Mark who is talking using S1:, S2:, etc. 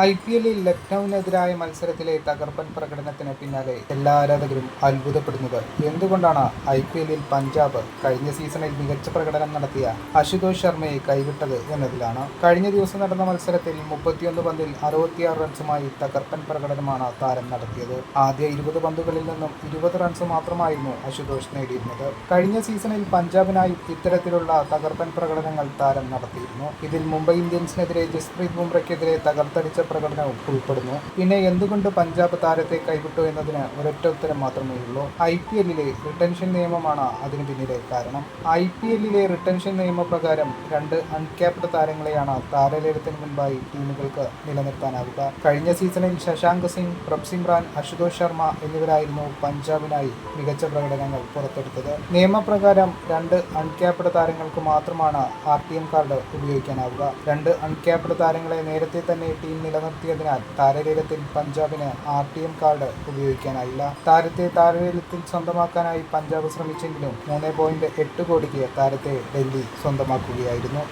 S1: I P എല്ലിൽ ലക്നൌവിനെതിരായ മത്സരത്തിലെ തകർപ്പൻ പ്രകടനത്തിന് പിന്നാലെ എല്ലാ ആരാധകരും അത്ഭുതപ്പെടുന്നത്. എന്തുകൊണ്ടാണ് ഐ പി എല്ലിൽ പഞ്ചാബ് കഴിഞ്ഞ സീസണിൽ മികച്ച പ്രകടനം നടത്തിയ അശുതോഷ് ശർമ്മയെ കൈവിട്ടത് എന്നതിലാണ്. കഴിഞ്ഞ ദിവസം നടന്ന മത്സരത്തിൽ മുപ്പത്തിയൊന്ന് പന്തിൽ അറുപത്തിയാറ് റൺസുമായി തകർപ്പൻ പ്രകടനമാണ് താരം നടത്തിയത്. ആദ്യ ഇരുപത് പന്തുകളിൽ നിന്നും ഇരുപത് റൺസ് മാത്രമായിരുന്നു അശുതോഷ് നേടിയിരുന്നത്. കഴിഞ്ഞ സീസണിൽ പഞ്ചാബിനായി ഇത്തരത്തിലുള്ള തകർപ്പൻ പ്രകടനങ്ങൾ താരം നടത്തിയിരുന്നു. ഇതിൽ മുംബൈ ഇന്ത്യൻസിനെതിരെ ജസ്പ്രീത് ബുംറയ്ക്കെതിരെ തകർത്തടിച്ച പ്രകടനവും ഉൾപ്പെടുന്നു. പിന്നെ എന്തുകൊണ്ട് പഞ്ചാബ് താരത്തെ കൈവിട്ടു എന്നതിന് ഒരൊറ്റ ഉത്തരം മാത്രമേ ഉള്ളൂ. ഐ പി എല്ലിലെ റിട്ടൻഷൻ നിയമമാണ് അതിന് പിന്നിലെ കാരണം. ഐ പി എല്ലിലെ റിട്ടൻഷൻ നിയമപ്രകാരം രണ്ട് അൺക്യാപ്ഡ് താരങ്ങളെയാണ് താരലേലത്തിന് മുൻപായി ടീമുകൾക്ക് നിലനിർത്താനാവുക. കഴിഞ്ഞ സീസണിൽ ശശാങ്ക് സിംഗ് പ്രഭ്സിംറാൻ അശുതോഷ് ശർമ്മ എന്നിവരായിരുന്നു പഞ്ചാബിനായി മികച്ച പ്രകടനങ്ങൾ പുറത്തെടുത്തത്. നിയമപ്രകാരം രണ്ട് അൺക്യാപ്ഡ് താരങ്ങൾക്ക് മാത്രമാണ് ആർ ടി എം കാർഡ് ഉപയോഗിക്കാനാവുക. രണ്ട് അൺക്യാപ്ഡ് താരങ്ങളെ നേരത്തെ തന്നെ ടീം നിലനിർത്തിയതിനാൽ താരലേലത്തിൽ പഞ്ചാബിന് ആർ ടി എം കാർഡ് ഉപയോഗിക്കാനായില്ല. താരത്തെ താരലേലത്തിൽ സ്വന്തമാക്കാനായി പഞ്ചാബ് ശ്രമിച്ചെങ്കിലും മൂന്ന് പോയിന്റ് എട്ട് കോടിക്ക് താരത്തെ ഡൽഹി സ്വന്തമാക്കുകയായിരുന്നു.